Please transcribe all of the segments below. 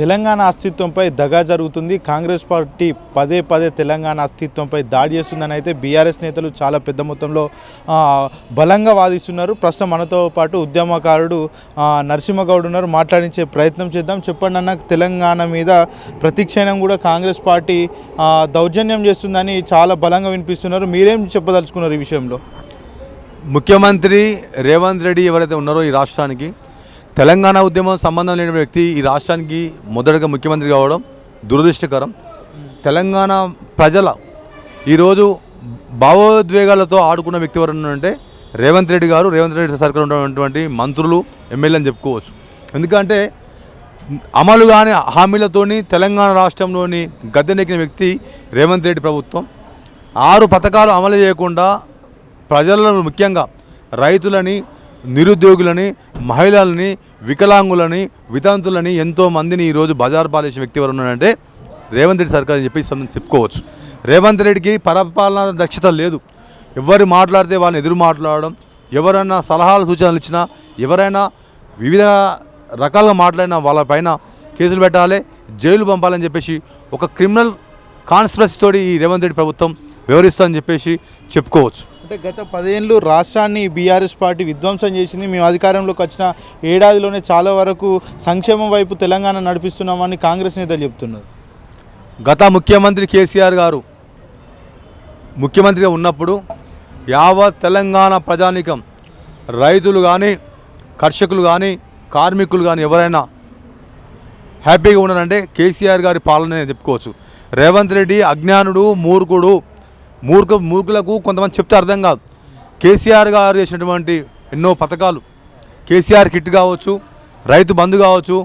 తెలంగాణ అస్తిత్వంపై దగా జరుగుతుంది. కాంగ్రెస్ పార్టీ పదే పదే తెలంగాణ అస్తిత్వంపై దాడి చేస్తుందని అయితే బీఆర్ఎస్ నేతలు చాలా పెద్ద మొత్తంలో బలంగా వాదిస్తున్నారు. ప్రస్తుతం మనతో పాటు ఉద్యమకారుడు నరసింహగౌడ్ ఉన్నారు. మాట్లాడించే ప్రయత్నం చేద్దాం. చెప్పండి అన్న తెలంగాణ మీద ప్రతిక్షణం కూడా కాంగ్రెస్ పార్టీ దౌర్జన్యం చేస్తుందని చాలా బలంగా వినిపిస్తున్నారు. మీరేం చెప్పదలుచుకున్నారు ఈ విషయంలో? ముఖ్యమంత్రి రేవంత్ రెడ్డి ఎవరైతే ఉన్నారో ఈ రాష్ట్రానికి తెలంగాణ ఉద్యమం సంబంధం లేని వ్యక్తి ఈ రాష్ట్రానికి మొదటగా ముఖ్యమంత్రి కావడం దురదృష్టకరం. తెలంగాణ ప్రజల ఈరోజు భావోద్వేగాలతో ఆడుకున్న వ్యక్తి ఎవరు అంటే రేవంత్ రెడ్డి గారు రేవంత్ రెడ్డి సర్కార్ ఉన్నటువంటి మంత్రులు ఎమ్మెల్యే అని చెప్పుకోవచ్చు. ఎందుకంటే అమలు కాని హామీలతోని తెలంగాణ రాష్ట్రంలోని గద్దెనెక్కిన వ్యక్తి రేవంత్ రెడ్డి ప్రభుత్వం. ఆరు పథకాలు అమలు చేయకుండా ప్రజలను ముఖ్యంగా రైతులని నిరుద్యోగులని మహిళలని వికలాంగులని వితంతులని ఎంతో మందిని ఈరోజు బజార్ పాలేసిన వ్యక్తి ఎవరు ఉన్నారంటే రేవంత్ రెడ్డి సర్కార్ అని చెప్పి చెప్పుకోవచ్చు. రేవంత్ రెడ్డికి పరపాలన దక్షత లేదు. ఎవరు మాట్లాడితే వాళ్ళని ఎదురు మాట్లాడడం ఎవరైనా సలహాలు సూచనలు ఇచ్చినా ఎవరైనా వివిధ రకాలుగా మాట్లాడిన వాళ్ళపైన కేసులు పెట్టాలి జైలు పంపాలని చెప్పేసి ఒక క్రిమినల్ కాన్స్పిరసీతోటి ఈ రేవంత్ రెడ్డి ప్రభుత్వం వివరిస్తుందని చెప్పేసి చెప్పుకోవచ్చు. అంటే గత పదేళ్ళు రాష్ట్రాన్ని బీఆర్ఎస్ పార్టీ విధ్వంసం చేసింది. మేము అధికారంలోకి వచ్చిన ఏడాదిలోనే చాలా వరకు సంక్షేమం వైపు తెలంగాణ నడిపిస్తున్నామని కాంగ్రెస్ నేతలు చెప్తున్నారు. గత ముఖ్యమంత్రి కేసీఆర్ గారు ముఖ్యమంత్రిగా ఉన్నప్పుడు యావత్ తెలంగాణ ప్రజానికం రైతులు కానీ కర్షకులు కానీ కార్మికులు కానీ ఎవరైనా హ్యాపీగా ఉన్నారంటే కేసీఆర్ గారి పాలన చెప్పుకోవచ్చు. రేవంత్ రెడ్డి అజ్ఞానుడు మూర్ఖుడు మూర్ఖ మూర్ఖులకు కొంతమంది చెప్తే అర్థం కాదు. కేసీఆర్ గారు చేసినటువంటి ఎన్నో పథకాలు. కేసీఆర్ కిట్ కావచ్చు రైతు బంధు కావచ్చు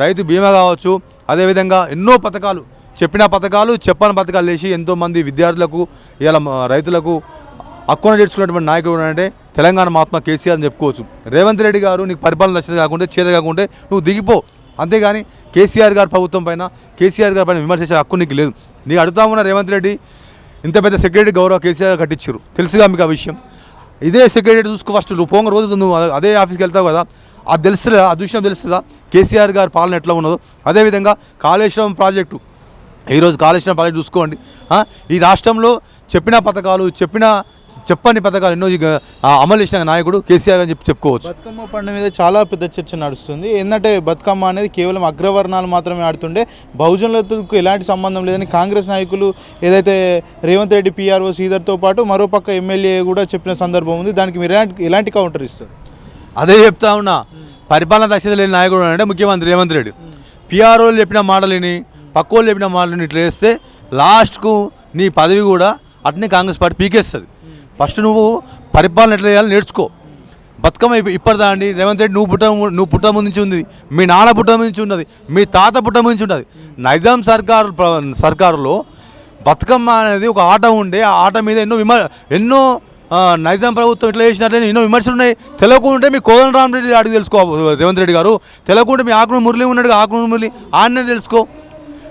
రైతు బీమా కావచ్చు అదేవిధంగా ఎన్నో పథకాలు. చెప్పిన పథకాలు చెప్పని పథకాలు వేసి ఎంతోమంది విద్యార్థులకు ఇలా రైతులకు అక్కున చేర్చుకున్నటువంటి నాయకుడు అంటే తెలంగాణ మహాత్మా కేసీఆర్ అని చెప్పుకోవచ్చు. రేవంత్ రెడ్డి గారు నీకు పరిపాలన నచ్చదు కాకుండా చేత కాకుండా నువ్వు దిగిపో. అంతేగాని కేసీఆర్ గారి ప్రభుత్వం పైన కేసీఆర్ గారి పైన విమర్శించే హక్కు నీకు లేదు. నీకు అడుగుతా ఉన్న రేవంత్ రెడ్డి ఇంత పెద్ద సెక్రటరీ గౌరవ కేసీఆర్ కట్టించారు తెలుసుగా మీకు ఆ విషయం. ఇదే సెక్రటరీ చూసుకో ఫస్ట్ నువ్వు పోంగ రోజు నువ్వు అదే ఆఫీస్కి వెళ్తావు కదా. అది తెలుస్తుందా? ఆ దృశ్యం తెలుస్తుందా? కేసీఆర్ గారి పాలన ఎట్లా ఉన్నదో. అదేవిధంగా కాళేశ్వరం ప్రాజెక్టు ఈరోజు కాళేశ్వరం ప్రాజెక్టు చూసుకోండి. ఈ రాష్ట్రంలో చెప్పిన పథకాలు చెప్పిన చెప్పని పథకాలు ఎన్నో అమలు చేసిన నాయకుడు కేసీఆర్ అని చెప్పి చెప్పుకోవచ్చు. బతుకమ్మ పండుగ మీద చాలా పెద్ద చర్చ నడుస్తుంది. ఏంటంటే బతుకమ్మ అనేది కేవలం అగ్రవర్ణాలు మాత్రమే ఆడుతుండే. బహుజనులకు ఎలాంటి సంబంధం లేదని కాంగ్రెస్ నాయకులు ఏదైతే రేవంత్ రెడ్డి పీఆర్ఓ శ్రీధర్తో పాటు మరోపక్క ఎమ్మెల్యే కూడా చెప్పిన సందర్భం ఉంది. దానికి మీరు ఎలాంటి ఎలాంటి కౌంటర్ ఇస్తారు? అదే చెప్తా ఉన్నా. పరిపాలన దక్షత లేని నాయకుడు అంటే ముఖ్యమంత్రి రేవంత్ రెడ్డి. పిఆర్ఓలు చెప్పిన మాటలని పక్కోళ్ళు చెప్పిన వాళ్ళు ఇట్లా వేస్తే లాస్ట్కు నీ పదవి కూడా అట్నే కాంగ్రెస్ పార్టీ పీకేస్తుంది. ఫస్ట్ నువ్వు పరిపాలన ఎట్లా చేయాలి నేర్చుకో. బతుకమ్మ ఇప్పటిదా అండి? రేవంత్ రెడ్డి నువ్వు పుట్ట నువ్వు పుట్ట ముందు నుంచి ఉంది మీ నాన్న పుట్ట ముందు నుంచి ఉన్నది. మీ తాత పుట్ట ముందు నుంచి ఉన్నది. నైజాం సర్కారు సర్కారులో బతుకమ్మ అనేది ఒక ఆట ఉండే. ఆ ఆట మీద ఎన్నో విమర్ ఎన్నో నైజాం ప్రభుత్వం ఇట్లా చేసినట్లే ఎన్నో విమర్శలు ఉన్నాయి. తెలియకుంటే మీ కోదన రామరెడ్డి అడిగి తెలుసుకో రేవంత్ రెడ్డి గారు. తెలియకుంటే మీ ఆకును మురళి ఉన్నాడు ఆకును మురళి ఆయనే తెలుసుకో.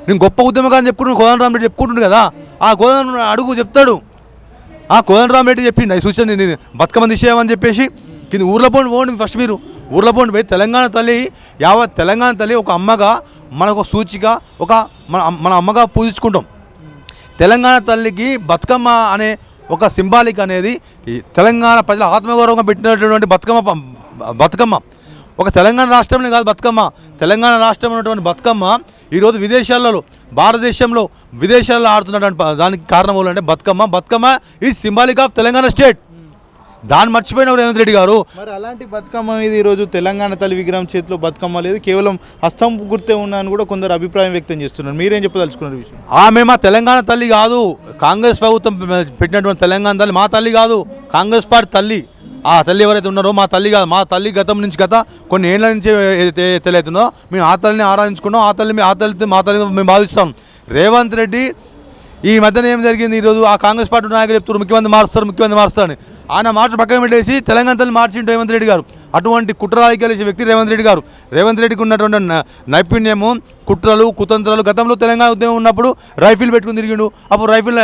నేను గొప్ప ఉద్యమకాన్ని చెప్పుకుంటున్నాను కోదన్ రామరెడ్డి చెప్పుకుంటుండు కదా. ఆ కోదండ అడుగు చెప్తాడు. ఆ కోదన్ రామరెడ్డి చెప్పిండు అది సూచన నేను బతుకమ్మ తీసేయమని చెప్పేసి కింద ఊర్లో పోండి పోండి ఫస్ట్ మీరు. ఊర్లో పోండి పోయి తెలంగాణ తల్లి యావత్ తెలంగాణ తల్లి ఒక అమ్మగా మనకు సూచిక ఒక మన మన అమ్మగా పూజించుకుంటాం. తెలంగాణ తల్లికి బతుకమ్మ అనే ఒక సింబాలిక్ అనేది ఈ తెలంగాణ ప్రజల ఆత్మగౌరవంగా పెట్టినటువంటి బతుకమ్మ బతుకమ్మ. ఒక తెలంగాణ రాష్ట్రంలో కాదు బతుకమ్మ. తెలంగాణ రాష్ట్రంలో ఉన్నటువంటి బతుకమ్మ ఈరోజు విదేశాలలో భారతదేశంలో విదేశాల్లో ఆడుతున్నటువంటి దానికి కారణం ఏంటంటే బతుకమ్మ. బతుకమ్మ ఈ సింబాలిక్ ఆఫ్ తెలంగాణ స్టేట్ దాన్ని మర్చిపోయిన రేవంత్ రెడ్డి గారు? మరి అలాంటి బతుకమ్మ మీద ఈరోజు తెలంగాణ తల్లి విగ్రహం చేతిలో బతుకమ్మ లేదు. కేవలం హస్తం గుర్తే ఉన్నాయని కూడా కొందరు అభిప్రాయం వ్యక్తం చేస్తున్నారు. మీరేం చెప్పదలుచుకున్నారు విషయం? ఆమె మా తెలంగాణ తల్లి కాదు. కాంగ్రెస్ ప్రభుత్వం పెట్టినటువంటి తెలంగాణ తల్లి మా తల్లి కాదు. కాంగ్రెస్ పార్టీ తల్లి. ఆ తల్లి ఎవరైతే ఉన్నారో మా తల్లి కాదు మా తల్లి గతం నుంచి గత కొన్ని ఏళ్ళ నుంచి తెలియతుందో మేము ఆ తల్లిని ఆరాధించుకున్నాం ఆ తల్లి ఆ తల్లి మా తల్లి మేము భావిస్తాం రేవంత్ రెడ్డి ఈ మధ్యన ఏం జరిగింది? ఈరోజు ఆ కాంగ్రెస్ పార్టీ నాయకులు చెప్తారు ముఖ్యమంత్రి మారుస్తారు ముఖ్యమంత్రి మారుస్తారని. ఆయన మాట పక్కన పెట్టేసి తెలంగాణతో మార్చిండు రేవంత్ రెడ్డి గారు అటువంటి కుట్ర రాజకీయాలు చేసే వ్యక్తి రేవంత్ రెడ్డి గారు. రేవంత్ రెడ్డికి ఉన్నటువంటి నైపుణ్యము కుట్రలు కుతంత్రాలు గతంలో తెలంగాణ ఉద్యమం ఉన్నప్పుడు రైఫిల్ పెట్టుకుని తిరిగిండు. అప్పుడు రైఫిల్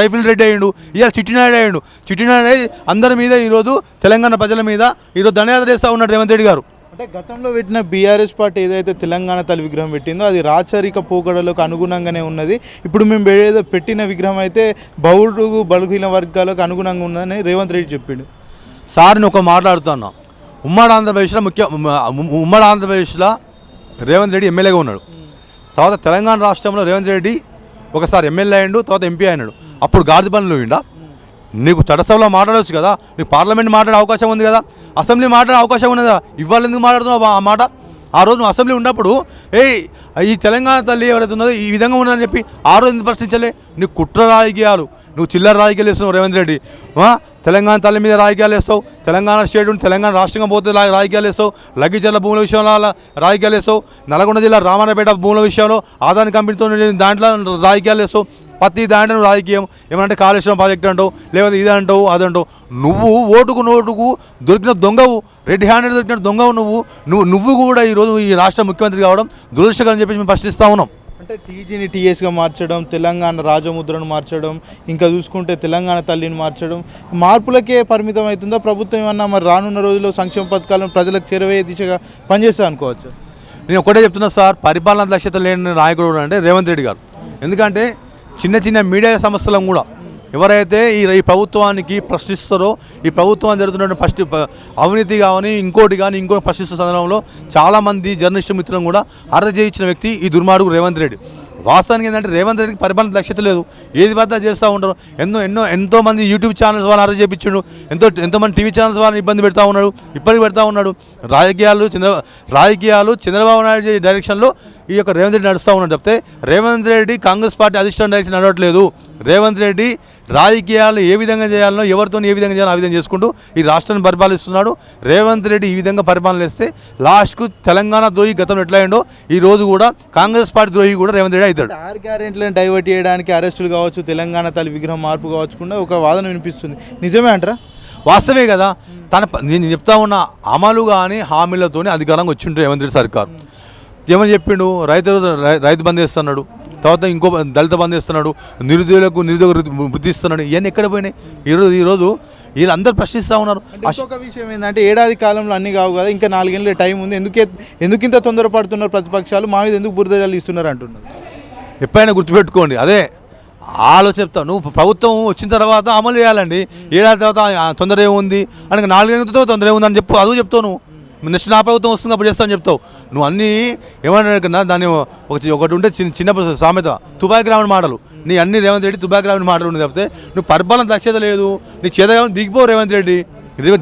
రైఫిల్ రెడ్డి అయ్యిండు. ఇవాళ చిట్టినాయుడు అయ్యిండు. చిట్టినాయుడు అయ్యి అందరి మీద ఈరోజు తెలంగాణ ప్రజల మీద ఈరోజు దండయాత్ర చేస్తూ ఉన్నాడు రేవంత్ రెడ్డి గారు. అంటే గతంలో పెట్టిన బీఆర్ఎస్ పార్టీ ఏదైతే తెలంగాణ తల్లి విగ్రహం పెట్టిందో అది రాచరిక పోకడలకు అనుగుణంగానే ఉన్నది. ఇప్పుడు మేము ఏదో పెట్టిన విగ్రహం అయితే బౌడు బలహీన వర్గాలకు అనుగుణంగా ఉందని రేవంత్ రెడ్డి చెప్పిండు. సార్ని ఒక మాట్లాడుతున్నా ఉమ్మడి ఆంధ్రప్రదేశ్లో ముఖ్య ఉమ్మడి ఆంధ్రప్రదేశ్లో రేవంత్ రెడ్డి ఎమ్మెల్యేగా ఉన్నాడు. తర్వాత తెలంగాణ రాష్ట్రంలో రేవంత్ రెడ్డి ఒకసారి ఎమ్మెల్యే అయినాడు తర్వాత ఎంపీ అయినాడు. అప్పుడు గాడిద పనులు పోయిండా? నీకు చట్టసభలో మాట్లాడవచ్చు కదా. నీకు పార్లమెంట్ మాట్లాడే అవకాశం ఉంది కదా. అసెంబ్లీ మాట్లాడే అవకాశం ఉంది కదా. ఇవాళ ఎందుకు మాట్లాడుతున్నావు ఆ మాట? ఆ రోజు నువ్వు అసెంబ్లీ ఉన్నప్పుడు ఏ ఈ తెలంగాణ తల్లి ఎవరైతే ఉన్నదో ఈ విధంగా ఉన్నదని చెప్పి ఆ రోజు ఎందుకు ప్రశ్నించలే? నీకు కుట్ర రాజకీయాలు. నువ్వు చిల్లర రాజకీయాలు వేస్తున్నావు రేవంత్ రెడ్డి. తెలంగాణ తల్లి మీద రాజకీయాలు వేస్తావు తెలంగాణ స్టేట్ ఉండి తెలంగాణ రాష్ట్రంగా పోతే రాజకీయాలు వేస్తావు లగ్గిజల్ల భూముల విషయంలో రాజకీయాలు వేస్తావు నల్గొండ జిల్లా రామారాపేట భూముల విషయంలో ఆదాని కంపెనీతో దాంట్లో రాజకీయాలు వేస్తావు ప్రతి దాంట్లో నువ్వు రాజకీయం ఏమంటే కాళేశ్వరం ప్రాజెక్ట్ అంటావు లేకపోతే ఇది అంటావు అది అంటావు. నువ్వు ఓటుకు నోటుకు దొరికిన దొంగవు రెడ్ హ్యాండెడ్ దొరికిన దొంగవు నువ్వు. నువ్వు నువ్వు కూడా ఈరోజు ఈ రాష్ట్ర ముఖ్యమంత్రి కావడం దురదృష్టకరం అని చెప్పి మేము ప్రశ్నిస్తూ ఉన్నాం. అంటే టీజీని టీఎస్గా మార్చడం తెలంగాణ రాజముద్రను మార్చడం ఇంకా చూసుకుంటే తెలంగాణ తల్లిని మార్చడం మార్పులకే పరిమితం అవుతుందా? ప్రభుత్వం ఏమన్నా మరి రానున్న రోజుల్లో సంక్షేమ పథకాలను ప్రజలకు చేరవేయ దిశగా పనిచేస్తా అనుకోవచ్చు? నేను ఒకటే చెప్తున్నా సార్ పరిపాలన దక్షత లేని నాయకుడు అంటే రేవంత్ రెడ్డి గారు. ఎందుకంటే చిన్న చిన్న మీడియా సంస్థలను కూడా. ఎవరైతే ఈ ఈ ప్రభుత్వానికి ప్రశ్నిస్తారో ఈ ప్రభుత్వం జరుగుతున్న ఫస్ట్ అవినీతి కానీ ఇంకోటి కానీ ఇంకోటి ప్రశ్నిస్తున్న సందర్భంలో చాలామంది జర్నలిస్టు మిత్రులను కూడా అరెస్ట్ చేయించిన వ్యక్తి ఈ దుర్మార్గుడు రేవంత్ రెడ్డి. వాస్తవానికి ఏంటంటే రేవంత్ రెడ్డికి పరిపాలన లక్ష్యత లేదు. ఏది పడితే చేస్తూ ఉంటారు. ఎన్నో ఎన్నో ఎంతో మంది యూట్యూబ్ ఛానల్స్ వాళ్ళని అరెస్ట్ చేయించాడు ఎంతో ఎంతోమంది టీవీ ఛానల్స్ వారిని ఇబ్బంది పెడతా ఉన్నాడు. ఇప్పటికి పెడతా ఉన్నాడు. రాజకీయాలు చంద్ర రాజకీయాలు చంద్రబాబు నాయుడు డైరెక్షన్లో ఈ యొక్క రేవంత్ రెడ్డి నడుస్తూ ఉన్నాడు చెప్తే రేవంత్ రెడ్డి కాంగ్రెస్ పార్టీ అధిష్టాన డైరెక్షన్ నడవట్లేదు. రేవంత్ రెడ్డి రాజకీయాలు ఏ విధంగా చేయాలనో ఎవరితో ఏ విధంగా చేయాలో ఆ విధంగా చేసుకుంటూ ఈ రాష్ట్రాన్ని పరిపాలిస్తున్నాడు. రేవంత్ రెడ్డి ఈ విధంగా పరిపాలన చేస్తే లాస్ట్కు తెలంగాణ ద్రోహి గతంలో ఎట్లా అయిందో ఈ రోజు కూడా కాంగ్రెస్ పార్టీ ద్రోహి కూడా రేవంత్ రెడ్డి అవుతాడు. ఆరు గ్యారెంట్లను డైవర్ట్ చేయడానికి అరెస్టులు కావచ్చు తెలంగాణ తల్లి విగ్రహం మార్పు కావచ్చు కూడా ఒక వాదన వినిపిస్తుంది. నిజమే అంటారా? వాస్తవే కదా. తన నేను చెప్తా ఉన్న అమలు కానీ హామీలతోనే అధికారంగా వచ్చిండ్రు రేవంత్ రెడ్డి సర్కార్. ఏమని చెప్పిండు? రైతు రైతు బంద్ చేస్తున్నాడు తర్వాత ఇంకో దళిత బంద్ చేస్తున్నాడు నిరుద్యోగులకు నిరుద్యోగ వృత్తి ఇస్తున్నాడు. ఇవన్నీ ఎక్కడ పోయినాయి? ఈరోజు ఈరోజు వీళ్ళందరూ ప్రశ్నిస్తూ ఉన్నారు. ఇంకొక విషయం ఏంటంటే ఏడాది కాలంలో అన్ని కావు కదా ఇంకా నాలుగేళ్ళ టైం ఉంది. ఎందుకే ఎందుకు ఇంత తొందరపడుతున్నారు ప్రతిపక్షాలు? మా మీద ఎందుకు బురద ఇస్తున్నారు అంటున్నారు. ఎప్పుడైనా గుర్తుపెట్టుకోండి అదే ఆలోచన చెప్తావు నువ్వు ప్రభుత్వం వచ్చిన తర్వాత అమలు చేయాలండి. ఏడాది తర్వాత తొందర ఏముంది? అని నాలుగేళ్ళతో తొందర ఏముంది అని చెప్పు అదుగు చెప్తావు నువ్వు. నెక్స్ట్ నా ప్రభుత్వం వస్తుంది అప్పుడు చేస్తావు అని చెప్తావు. నువ్వు అన్నీ ఏమన్నా దాన్ని ఒక ఒకటి ఉంటే చిన్న చిన్న సామెత. తుబాయి గ్రామీణ మాటలు. నీ అన్ని రేవంత్ రెడ్డి తుబాయి గ్రామీణ మాటలు ఉంది చెప్తే నువ్వు పరిపాలన దక్షత లేదు. నీ చేతగా దిగిపో రేవంత్ రెడ్డి.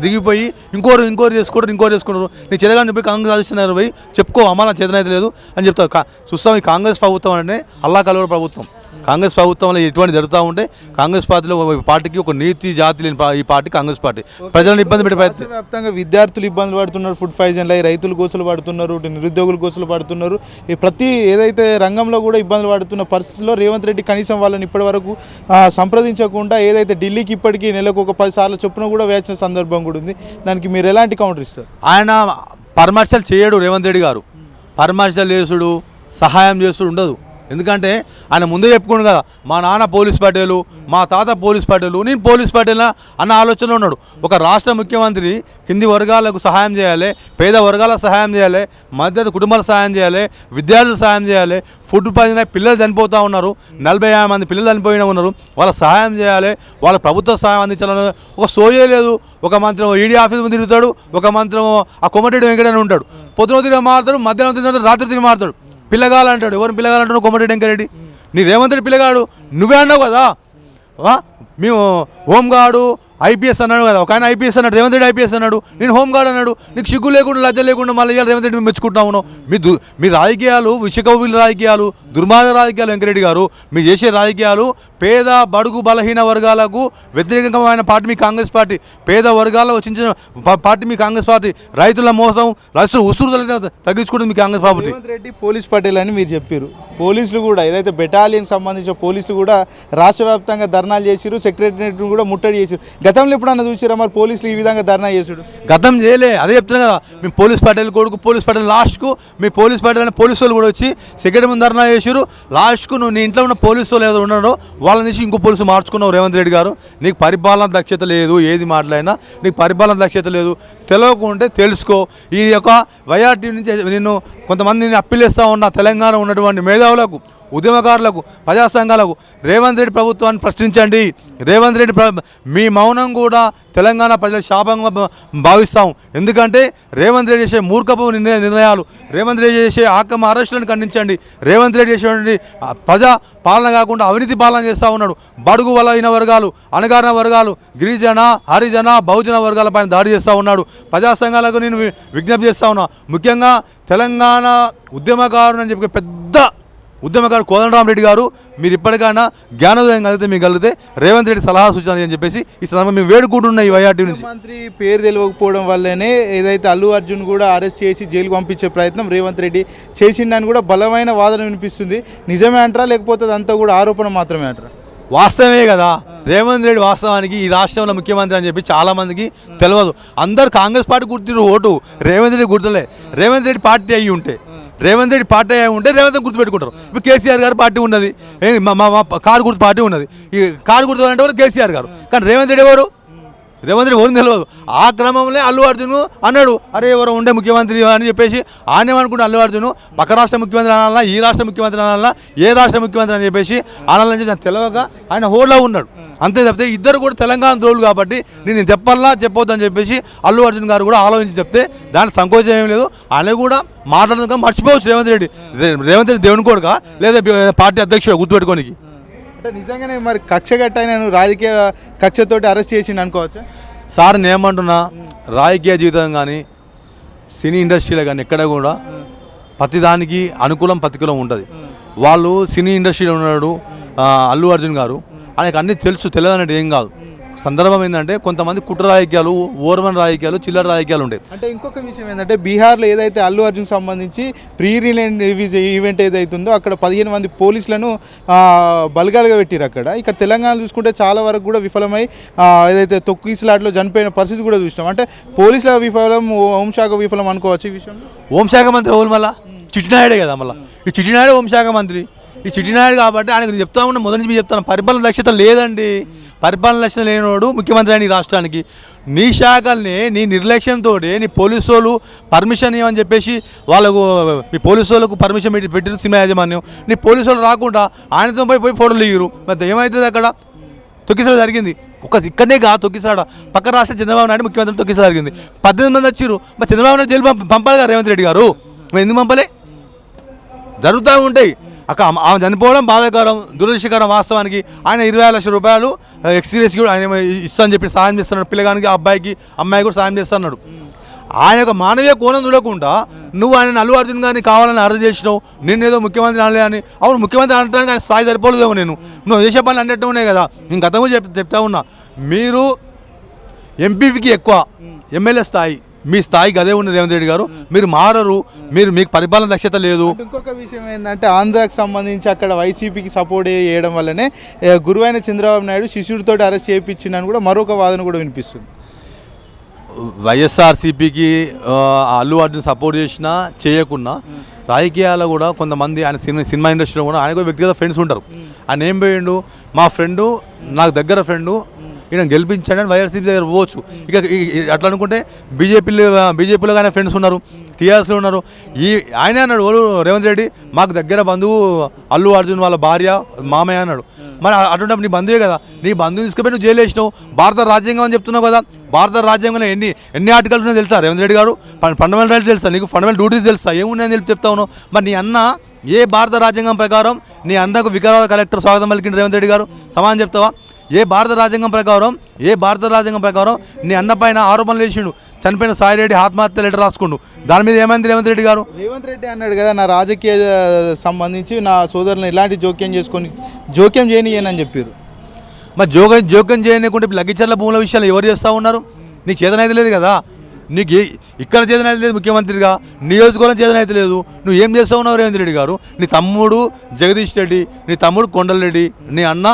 దిగిపోయి ఇంకోరు ఇంకోరు చేసుకుంటారు ఇంకోరు చేసుకుంటారు. నీ చేతగాని పోయి కాంగ్రెస్ సాధిస్తున్నారు పోయి చెప్పుకో అమ్మ నా చేతనైతే లేదు అని చెప్తావు. చూస్తాం ఈ కాంగ్రెస్ ప్రభుత్వం అంటే అల్లా కలవరు ప్రభుత్వం. కాంగ్రెస్ ప్రభుత్వంలో ఎటువంటి జరుగుతూ ఉంటే కాంగ్రెస్ పార్టీలో ఒక పార్టీకి ఒక నీతి జాతి లేని ఈ పార్టీ కాంగ్రెస్ పార్టీ. ప్రజలను ఇబ్బంది పెట్టే ప్రయత్నం వ్యాప్తంగా విద్యార్థులు ఇబ్బందులు పడుతున్నారు ఫుడ్ పాయిజన్లు అయ్యి రైతులు గోసులు పడుతున్నారు నిరుద్యోగులు గోసులు పడుతున్నారు. ఈ ప్రతి ఏదైతే రంగంలో కూడా ఇబ్బందులు పడుతున్న పరిస్థితుల్లో రేవంత్ రెడ్డి కనీసం వాళ్ళని ఇప్పటి వరకు సంప్రదించకుండా ఏదైతే ఢిల్లీకి ఇప్పటికీ నెలకు ఒక పది సార్లు చొప్పున కూడా వేసిన సందర్భం కూడా ఉంది. దానికి మీరు ఎలాంటి కౌంటర్ ఇస్తారు? ఆయన పరామర్శలు చేయడు రేవంత్ రెడ్డి గారు. పరామర్శలు చేసుడు సహాయం చేసుడు ఉండదు. ఎందుకంటే ఆయన ముందే చెప్పుకున్నాడు కదా మా నాన్న పోలీస్ పటేలు మా తాత పోలీస్ పటేలు నేను పోలీస్ పటేలా అన్న ఆలోచనలో ఉన్నాడు. ఒక రాష్ట్ర ముఖ్యమంత్రి కింది వర్గాలకు సహాయం చేయాలి పేద వర్గాలకు సహాయం చేయాలి మధ్య కుటుంబాలకు సహాయం చేయాలి విద్యార్థులకు సహాయం చేయాలి ఫుడ్ పైన పిల్లలు చనిపోతూ ఉన్నారు నలభై యాభై మంది పిల్లలు చనిపోయిన ఉన్నారు వాళ్ళ సహాయం చేయాలి వాళ్ళ ప్రభుత్వ సహాయం అందించాలని ఒక సోయే లేదు. ఒక మంత్రం ఈడీ ఆఫీస్ తిరుగుతాడు ఒక మంత్రం ఆ కొమ్మటేడు వెంకటనే ఉంటాడు. పొద్దున తిరిగి మారుతాడు మధ్యాహ్నం తిరిగి రాత్రి తిరిగి మారుతాడు. పిల్లగాలంటాడు. ఎవరిని పిల్లగాలంటాడు పిల్లగాలు అంటాడు వెంకరెడ్డి నీ రేవంత్ రెడ్డి పిల్లగాడు. నువ్వే అన్నావు కదా? మేము హోంగార్డు ఐపీఎస్ అన్నాడు కదా ఒక ఆయన ఐపీఎస్ అన్నాడు రేవంత్ రెడ్డి ఐపీఎస్ అన్నాడు నేను హోంగార్డ్ అన్నాడు నీకు సిగ్గు లేకుండా లజ్జ లేకుండా మళ్ళీ ఇవాళ రేవంత్ రెడ్డి మెచ్చుకుంటా మీ దు మీ రాజకీయాలు విషకౌవిల రాజకీయాలు దుర్మార్గ రాజకీయాలు వెంకరెడ్డి గారు మీరు చేసే రాజకీయాలు పేద బడుగు బలహీన వర్గాలకు వ్యతిరేకమైన పార్టీ మీ కాంగ్రెస్ పార్టీ పేద వర్గాల్లో వచ్చిన పార్టీ మీ కాంగ్రెస్ పార్టీ రైతుల మోసం రైతులు ఉసురు తగ్గించుకుంటుంది మీ Congress party. Revanth Reddy police Patel అని మీరు చెప్పారు. పోలీసులు కూడా ఏదైతే బెటాలియన్ సంబంధించిన పోలీసులు కూడా రాష్ట్ర వ్యాప్తంగా ధర్నాలు చేసిరు సెక్రటరీ కూడా ముట్టడి చేసారు గతంలో ఎప్పుడన్నా చూసారా మరి పోలీసులు ఈ విధంగా ధర్నా చేసుడు గతం చేయలే అదే చెప్తున్నా కదా. మీ పోలీస్ పటేల్ కొడుకు పోలీస్ పటేల్ లాస్ట్కు మీ పోలీస్ పటేల్ అనే పోలీసు వాళ్ళు కూడా వచ్చి సెక్రటరీ ముందు ధర్నా చేసారు లాస్ట్కు నువ్వు నీ ఇంట్లో ఉన్న పోలీసు వాళ్ళు ఏదో ఉన్నారో వాళ్ళని తీసి ఇంకో పోలీసు మార్చుకున్నావు రేవంత్ రెడ్డి గారు. నీకు పరిపాలన దక్షత లేదు ఏది మాట్లాడినా నీకు పరిపాలన దక్షత లేదు. తెలియకుంటే తెలుసుకో. ఈ యొక్క వైఆర్టీ నుంచి నేను కొంతమందిని అప్పీలేస్తూ ఉన్న తెలంగాణ ఉన్నటువంటి మేధావులకు ఉద్యమకారులకు ప్రజా సంఘాలకు రేవంత్ రెడ్డి ప్రభుత్వాన్ని ప్రశ్నించండి. రేవంత్ రెడ్డి మీ మౌనం కూడా తెలంగాణ ప్రజల శాపంగా భా- భావిస్తాం. ఎందుకంటే రేవంత్ రెడ్డి చేసే మూర్ఖపు నిర్ణయ నిర్ణయాలు రేవంత్ రెడ్డి చేసే ఆక్రమ అరెస్టులను ఖండించండి. రేవంత్ రెడ్డి చేసేటువంటి ప్రజా పాలన కాకుండా అవినీతి పాలన చేస్తూ ఉన్నాడు. బడుగు వలైన వర్గాలు అణగారిన వర్గాలు గిరిజన హరిజన బహుజన వర్గాలపైన దాడి చేస్తూ ఉన్నాడు. ప్రజా సంఘాలకు నేను వి- విజ్ఞప్తి చేస్తా ఉన్నా. ముఖ్యంగా తెలంగాణ ఉద్యమకారుని అని చెప్పి పెద్ద ఉద్యమకారు కోదండరామరెడ్డి గారు మీరు ఇప్పటికైనా జ్ఞానోదయం కలిగితే మీకు కలిగితే రేవంత్ రెడ్డి సలహా సూచన అని చెప్పేసి ఈ సందర్భంగా మేము వేడుకుంటున్నాం ఈ వైఆర్టీ నుంచి. ముఖ్యమంత్రి పేరు తెలియకపోవడం వల్లనే ఏదైతే అల్లు అర్జున్ కూడా అరెస్ట్ చేసి జైలుకు పంపించే ప్రయత్నం రేవంత్ రెడ్డి చేసిండని కూడా బలమైన వాదన వినిపిస్తుంది. నిజమే అంటారా? లేకపోతే అదంతా కూడా ఆరోపణ మాత్రమే అంటారా? వాస్తవమే కదా. రేవంత్ రెడ్డి వాస్తవానికి ఈ రాష్ట్రంలో ముఖ్యమంత్రి అని చెప్పి చాలా మందికి తెలియదు. అందరు కాంగ్రెస్ పార్టీ గుర్తిరు ఓటు రేవంత్ రెడ్డి గుర్తులే. రేవంత్ రెడ్డి పార్టీ అయ్యి ఉంటే రేవంత్ రెడ్డి పార్టీ ఉంటే రేవంత్ గుర్తుపెట్టుకుంటారు. ఇప్పుడు కేసీఆర్ గారు పార్టీ ఉన్నది. మా మా- కారు గుర్తు పార్టీ ఉన్నది. ఈ కారు గుర్తు అంటే కేసీఆర్ గారు. కానీ రేవంత్ రెడ్డి ఎవరు? రేవంత్ రెడ్డి ఎవరు తెలియదు ఆ క్రమంలో అల్లు అర్జున్ అన్నాడు. అరే ఎవరో ఉండే ముఖ్యమంత్రి అని చెప్పేసి ఆనేమనుకుంటే అల్లు అర్జున్ పక్క రాష్ట్ర ముఖ్యమంత్రి అనాలా ఈ రాష్ట్ర ముఖ్యమంత్రి అనాలా ఏ రాష్ట్ర ముఖ్యమంత్రి అని చెప్పేసి అనాలని చెప్పి తెలియక ఆయన హోడ్లో ఉన్నాడు. అంతే చెప్తే ఇద్దరు కూడా తెలంగాణ ద్రోవులు కాబట్టి నేను చెప్పాలా చెప్పొద్దు అని చెప్పేసి అల్లు అర్జున్ గారు కూడా ఆలోచించి చెప్తే దానికి సంకోచం ఏం లేదు. ఆయన కూడా మాట్లాడడం మర్చిపోవచ్చు రేవంత్ రెడ్డి. రేవంత్ రెడ్డి దేవుని కొడుక లేదా పార్టీ అధ్యక్షుడు గుర్తుపెట్టుకోనికి? అంటే నిజంగానే మరి కక్ష కట్టైన రాజకీయ కక్షతోటి అరెస్ట్ చేసిండు అనుకోవచ్చు? సార్ నేను ఏమంటున్నా రాజకీయ జీవితం కానీ సినీ ఇండస్ట్రీలో కానీ ఎక్కడ కూడా ప్రతిదానికి అనుకూలం ప్రతికూలం ఉంటుంది. వాళ్ళు సినీ ఇండస్ట్రీలో ఉన్నాడు అల్లు అర్జున్ గారు. ఆయనకు అన్నీ తెలుసు తెలియదు అనేది ఏం కాదు. సందర్భం ఏంటంటే కొంతమంది కుట్ర రాజకీయాలు ఓర్వన్ రాజకీయాలు చిల్లర రాజకీయాలు ఉంటాయి అంటే ఇంకొక విషయం ఏంటంటే బీహార్లో ఏదైతే అల్లు అర్జున్ సంబంధించి ప్రీ రిలీజ్ ఈవెంట్ ఏదైతే ఉందో అక్కడ పదిహేను మంది పోలీసులను బలగాలుగా పెట్టారు అక్కడ. ఇక్కడ తెలంగాణ చూసుకుంటే చాలా వరకు కూడా విఫలమై ఏదైతే తొక్కిసలాట్లో చనిపోయిన పరిస్థితి కూడా చూసినాం. అంటే పోలీసుల విఫలం హోంశాఖ విఫలం అనుకోవచ్చు ఈ విషయంలో? హోంశాఖ మంత్రి ఎవరు మళ్ళా? చిట్టినాయుడే కదా మళ్ళీ. ఈ చిట్టినాయుడు హోంశాఖ మంత్రి. ఈ చిట్టినాయుడు కాబట్టి ఆయనకు నేను చెప్తా ఉన్నా మొదటి నుంచి చెప్తాను. పరిపాలన దక్షత లేదండి. పరిపాలన దక్షత లేనివాడు ముఖ్యమంత్రి అని రాష్ట్రానికి. నీ శాఖల్ని నీ నిర్లక్ష్యంతో నీ పోలీసు వాళ్ళు పర్మిషన్ ఇవ్వని చెప్పేసి వాళ్ళకు మీ పోలీసు వాళ్ళకు పర్మిషన్ పెట్టి పెట్టిన సినిమా యాజమాన్యం. నీ పోలీసు వాళ్ళు రాకుండా ఆయనతో పోయి పోయి ఫోటోలు దిగురు మరి ఏమవుతుంది అక్కడ? తొక్కిసాడ జరిగింది. ఒక ఇక్కడనే కాదు తొక్కిసాడ పక్క రాష్ట్ర చంద్రబాబు నాయుడు ముఖ్యమంత్రి తొక్కిసాడ జరిగింది. పద్దెనిమిది మంది వచ్చిర్రు. మరి చంద్రబాబు నాయుడు జైలు పంపాలి గారు రేవంత్ రెడ్డి గారు? మరి ఎందుకు పంపలే? జరుగుతూ ఉంటాయి. అక్క ఆమె చనిపోవడం బాధాకరం దురదృష్టకరం వాస్తవానికి. ఆయన ఇరవై ఐదు లక్షల రూపాయలు ఎక్స్పీరియన్స్ కూడా ఆయన ఇస్తానని చెప్పి సాయం చేస్తున్నాడు. పిల్లగానికి ఆ అబ్బాయికి అమ్మాయి కూడా సాయం చేస్తున్నాడు. ఆయన యొక్క మానవీయ కోణం చూడకుండా నువ్వు ఆయన అల్లు అర్జున్ గారిని కావాలని అరెస్ట్ చేసినావు. నేను ఏదో ముఖ్యమంత్రి అనలే అని. అవును ముఖ్యమంత్రి అనడానికి ఆయన స్థాయి సరిపోలేదేమో నేను. నువ్వు చేసే పనులు అన్నట్టు ఉన్నాయి కదా. నేను గతంలో చెప్ చెప్తా ఉన్నా. మీరు ఎంపీపీకి ఎక్కువ ఎమ్మెల్యే స్థాయి. మీ స్థాయికి అదే ఉంది రేవంత్ రెడ్డి గారు. మీరు మారరు. మీరు మీకు పరిపాలన దక్షత లేదు. ఇంకొక విషయం ఏంటంటే ఆంధ్రాకి సంబంధించి అక్కడ వైసీపీకి సపోర్ట్ చేయడం వల్లనే గురువైన చంద్రబాబు నాయుడు శిష్యుడితో అరెస్ట్ చేయించిందని కూడా మరొక వాదన కూడా వినిపిస్తుంది. వైఎస్ఆర్సీపీకి అల్లు అర్జున్ సపోర్ట్ చేసినా చేయకున్నా రాజకీయాల్లో కూడా కొంతమంది ఆయన సినిమా సినిమా ఇండస్ట్రీలో కూడా ఆయన కూడా వ్యక్తిగత ఫ్రెండ్స్ ఉంటారు. ఆయన ఏం పోయిండు? మా ఫ్రెండు నాకు దగ్గర ఫ్రెండు ఈయన గెలిపించండి అని వైఎస్ఆర్సీపీ దగ్గర పోవచ్చు. ఇక అట్లా అనుకుంటే బీజేపీలో బీజేపీలో కానీ ఫ్రెండ్స్ ఉన్నారు టీఆర్ఎస్లో ఉన్నారు. ఈ ఆయనే అన్నాడు ఓలు రేవంత్ రెడ్డి మాకు దగ్గర బంధువు అల్లు అర్జున్ వాళ్ళ భార్య మామయ్య అన్నాడు. మరి అటువంటి నీ బంధువే కదా నీ బంధువు తీసుకుపోయి నువ్వు జైలు వేసినావు. భారత రాజ్యాంగం అని చెప్తున్నావు కదా భారత రాజ్యాంగంలో ఎన్ని ఎన్ని ఆర్టికల్స్ ఉన్నాయో తెలుసా? రేవంత్ రెడ్డి గారు ఫండమెంటల్ రైట్స్ తెలుసా? నీకు ఫండమెంటల్ డ్యూటీస్ తెలుసా? ఏమున్నాయని చెప్పి చెప్తా ఉన్నావు. మరి నీ అన్న ఏ భారత రాజ్యాంగం ప్రకారం నీ అన్నకు వికారాబాద్ కలెక్టర్ స్వాగతం పలికిండు రేవంత్ రెడ్డి గారు? సమానం చెప్తావా? ఏ భారత రాజ్యాంగం ప్రకారం ఏ భారత రాజ్యాంగం ప్రకారం నీ అన్న పైన ఆరోపణలు చేసిండు. చనిపోయిన సాయిరెడ్డి ఆత్మహత్య లెటర్ రాసుకుండు. దాని మీద ఏమైంది రేవంత్ రెడ్డి గారు? రేవంత్ రెడ్డి అన్నాడు కదా నా రాజకీయ సంబంధించి నా సోదరులను ఎలాంటి జోక్యం చేసుకొని జోక్యం చేయనియనని చెప్పారు. మరి జోక్యం జోక్యం చేయనకుంటే లగ్గిచర్ల భూముల విషయాలు ఎవరు చేస్తూ ఉన్నారు? నీ చేతనైతే లేదు కదా. నీకు ఏ ఇక్కడ చేతన అయితే లేదు ముఖ్యమంత్రిగా నియోజకవర్గం చేతన అయితే లేదు. నువ్వు ఏం చేస్తావు ఉన్నావు రేవంత్ రెడ్డి గారు? నీ తమ్ముడు జగదీష్ రెడ్డి నీ తమ్ముడు కొండలరెడ్డి నీ అన్న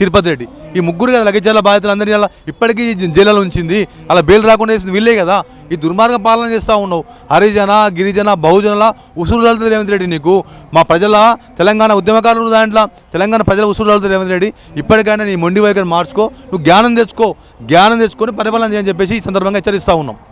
తిరుపతి రెడ్డి. ఈ ముగ్గురు కదా లగేజాల బాధితులు అందరినీ అలా ఇప్పటికీ జైల్లో ఉంచింది. అలా బెయిల్ రాకుండా చేసింది వీళ్ళే కదా. ఈ దుర్మార్గ పాలన చేస్తూ ఉన్నావు. హరిజన గిరిజన బహుజనుల ఉసురు రాలుతుంది రేవంత్ రెడ్డి నీకు. మా ప్రజల తెలంగాణ ఉద్యమకారులు దాంట్లో తెలంగాణ ప్రజల ఉసురు రాలుతుంది రేవంత్ రెడ్డి. ఇప్పటికైనా నీ మొండి వైఖరి మార్చుకో నువ్వు జ్ఞానం తెచ్చుకో జ్ఞానం తెచ్చుకొని పరిపాలన చేయని చెప్పేసి ఈ సందర్భంగా హెచ్చరిస్తూ ఉన్నాం.